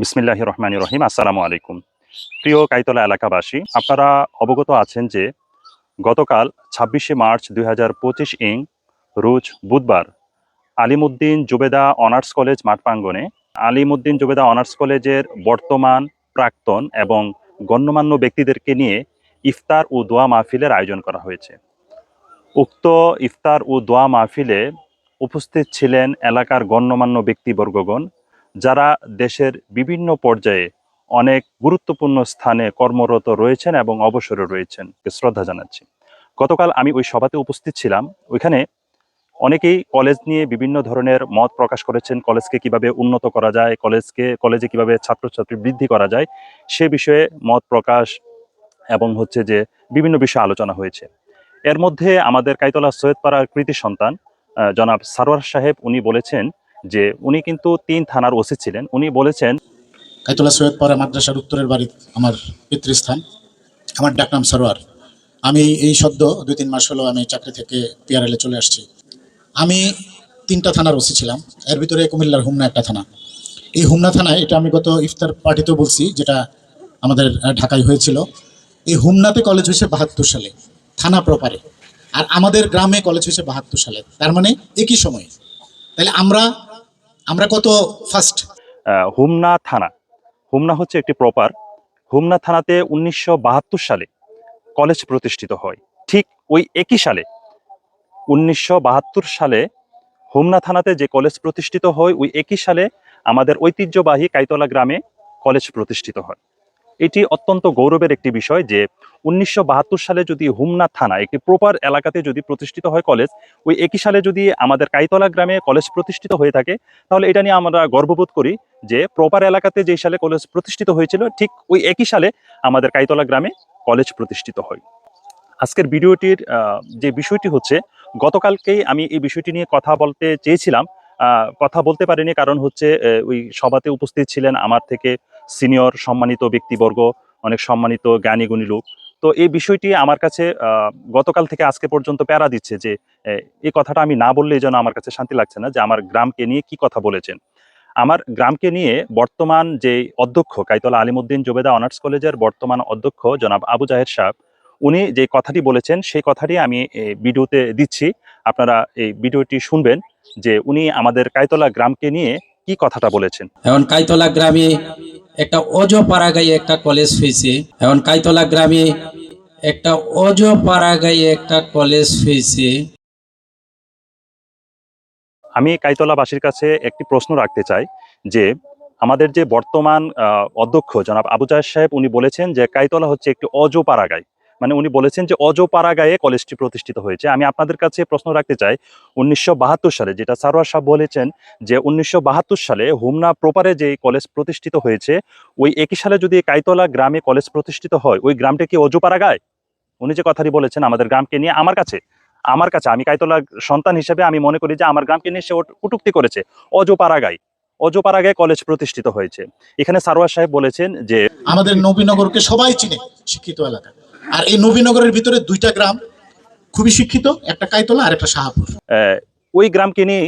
বিসমিল্লাহ রহমান রহিম আসসালামু আলাইকুম। প্রিয় কাইতলা এলাকাবাসী, আপনারা অবগত আছেন যে গতকাল ছাব্বিশে মার্চ দুই হাজার পঁচিশ ইং, রোজ বুধবার, আলিমুদ্দিন জুবেদা অনার্স কলেজ মাঠ আলিমুদ্দিন জুবেদা অনার্স কলেজের বর্তমান প্রাক্তন এবং গণ্যমান্য ব্যক্তিদেরকে নিয়ে ইফতার ও দোয়া মাহফিলের আয়োজন করা হয়েছে। উক্ত ইফতার ও দোয়া মাহফিলে উপস্থিত ছিলেন এলাকার গণ্যমান্য ব্যক্তিবর্গগণ যারা দেশের বিভিন্ন পর্যায়ে অনেক গুরুত্বপূর্ণ স্থানে কর্মরত রয়েছেন এবং অবসরে রয়েছেন শ্রদ্ধা জানাচ্ছি। গতকাল আমি ওই সভাতে উপস্থিত ছিলাম। ওইখানে অনেকেই কলেজ নিয়ে বিভিন্ন ধরনের মত প্রকাশ করেছেন, কলেজকে কীভাবে উন্নত করা যায়, কলেজকে, কলেজে কীভাবে ছাত্রছাত্রী বৃদ্ধি করা যায়, সে বিষয়ে মত প্রকাশ এবং হচ্ছে যে বিভিন্ন বিষয়ে আলোচনা হয়েছে। এর মধ্যে আমাদের কাইতলা সৈয়দপাড়ার কৃতি সন্তান জনাব সারোয়ার সাহেব, উনি বলেছেন যে উনি কিন্তু তিন থানার ওসি ছিলেন। উনি বলেছেন কাইতলা সৈয়দপাড়া মাদ্রাসার উত্তরের বাড়ি আমার পিতৃস্থান। আমার ডাকনাম সরোয়ার। আমি এই সদ্য দুই তিন মাস হলো আমি চাকরি থেকে পিআরএলে চলে আসছি। আমি তিনটা থানার ওসি ছিলাম। এর ভিতরে কুমিল্লার হুমনা একটা থানা। এই হুমনা থানায় এটা আমি গত ইফতার পার্টিতেও বলছি, যেটা আমাদের ঢাকায় হয়েছিল। এই হুমনাতে কলেজ হয়েছে বাহাত্তর সালে, থানা প্রপারে আর আমাদের গ্রামে কলেজ হয়েছে বাহাত্তর সালে। তার মানে একই সময়ে। তাহলে আমরা আমরা কত ফার্স্ট হুমনা থানা। হুমনা হচ্ছে একটি প্রপার হুমনা থানাতে উনিশশো বাহাত্তর সালে কলেজ প্রতিষ্ঠিত হয়। ঠিক ওই একই সালে, উনিশশো বাহাত্তর সালে হুমনা থানাতে যে কলেজ প্রতিষ্ঠিত হয়, ওই একই সালে আমাদের ঐতিহ্যবাহী কাইতলা গ্রামে কলেজ প্রতিষ্ঠিত হয়। এটি অত্যন্ত গৌরবের একটি বিষয় যে উনিশশো বাহাত্তর সালে যদি হুমনা থানা, একটি প্রপার এলাকাতে যদি প্রতিষ্ঠিত হয় কলেজ, ওই একই সালে যদি আমাদের কাইতলা গ্রামে কলেজ প্রতিষ্ঠিত হয়ে থাকে, তাহলে এটা নিয়ে আমরা গর্ববোধ করি যে প্রপার এলাকাতে যেই সালে কলেজ প্রতিষ্ঠিত হয়েছিল, ঠিক ওই একই সালে আমাদের কাইতলা গ্রামে কলেজ প্রতিষ্ঠিত হয়। আজকের ভিডিওটির যে বিষয়টি হচ্ছে, গতকালকেই আমি এই বিষয়টি নিয়ে কথা বলতে চেয়েছিলাম। কথা বলতে পারিনি কারণ হচ্ছে ওই সভাতে উপস্থিত ছিলেন আমার থেকে সিনিয়র সম্মানিত ব্যক্তিবর্গ, অনেক সম্মানিত জ্ঞানী, গুণী লোক। তো এই বিষয়টি আমার কাছে গতকাল থেকে আজকে পর্যন্ত প্যারা দিচ্ছে যে এই কথাটা আমি না বললে যেন আমার কাছে শান্তি লাগছে না যে আমার গ্রামকে নিয়ে কি কথা বলেছেন। আমার গ্রামকে নিয়ে বর্তমান যে অধ্যক্ষ কাইতলা আলিমুদ্দিন জোবেদা অনার্স কলেজের বর্তমান অধ্যক্ষ জনাব আবু জাহেদ সাহেব, উনি যে কথাটি বলেছেন সেই কথাটি আমি ভিডিওতে দিচ্ছি। আপনারা এই ভিডিওটি শুনবেন যে উনি আমাদের কাইতলা গ্রামকে নিয়ে কি কথাটা বলেছেন। এখন কাইতলা গ্রামে একটা অজ পাড়াগাঁয়ে একটা কলেজ হয়েছে এখন কাইতলা গ্রামে একটা অজ পাড়াগাঁয়ে একটা কলেজ হয়েছে আমি কাইতলাবাসীর কাছে একটি প্রশ্ন রাখতে চাই যে, আমাদের যে বর্তমান অধ্যক্ষ জনাব আবু জাহেদ সাহেব, উনি বলেছেন যে কাইতলা হচ্ছে একটি অজপাড়াগায়। মানে উনি বলেছেন যে অজপাড়াগায়ে কলেজটি প্রতিষ্ঠিত হয়েছে। আমি আপনাদের কাছে প্রশ্ন রাখতে চাই, উনিশশো বাহাত্তর সালে যেটা সারোয়ার সাহেব বলেছেন যে উনিশশো বাহাত্তর সালে হুমনা প্রপারে যে কলেজ প্রতিষ্ঠিত হয়েছে, ওই একই সালে যদি কাইতলা গ্রামে কলেজ প্রতিষ্ঠিত হয়, ওই গ্রামটা কি অজপাড়াগায়? উনি যে কথাটি বলেছেন, আমাদের গ্রামকে নিয়ে আমার কাছে আমার কাছে, আমি কাইতলা সন্তান হিসেবে আমি মনে করি যে আমার গ্রামকে নিয়ে সে কটূক্তি করেছে, অজপাড়াগায়। অজপাড়াগায় কলেজ প্রতিষ্ঠিত হয়েছে। এখানে সারোয়ার সাহেব বলেছেন যে আমাদের নবীনগরকে সবাই চিনে, শিক্ষিত এলাকা। আর এই নবীনগরের ভিতরে দুইটা গ্রাম খুবই শিক্ষিত, একটা কাইতলা আর একটা শাহাপুর। ওই গ্রামকে নিয়ে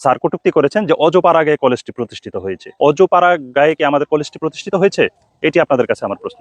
স্যার কটুক্তি করেছেন যে অজপাড়া গায়ে কলেজটি প্রতিষ্ঠিত হয়েছে। অজপাড়া গায়ে কি আমাদের কলেজটি প্রতিষ্ঠিত হয়েছে? এটি আপনাদের কাছে আমার প্রশ্ন।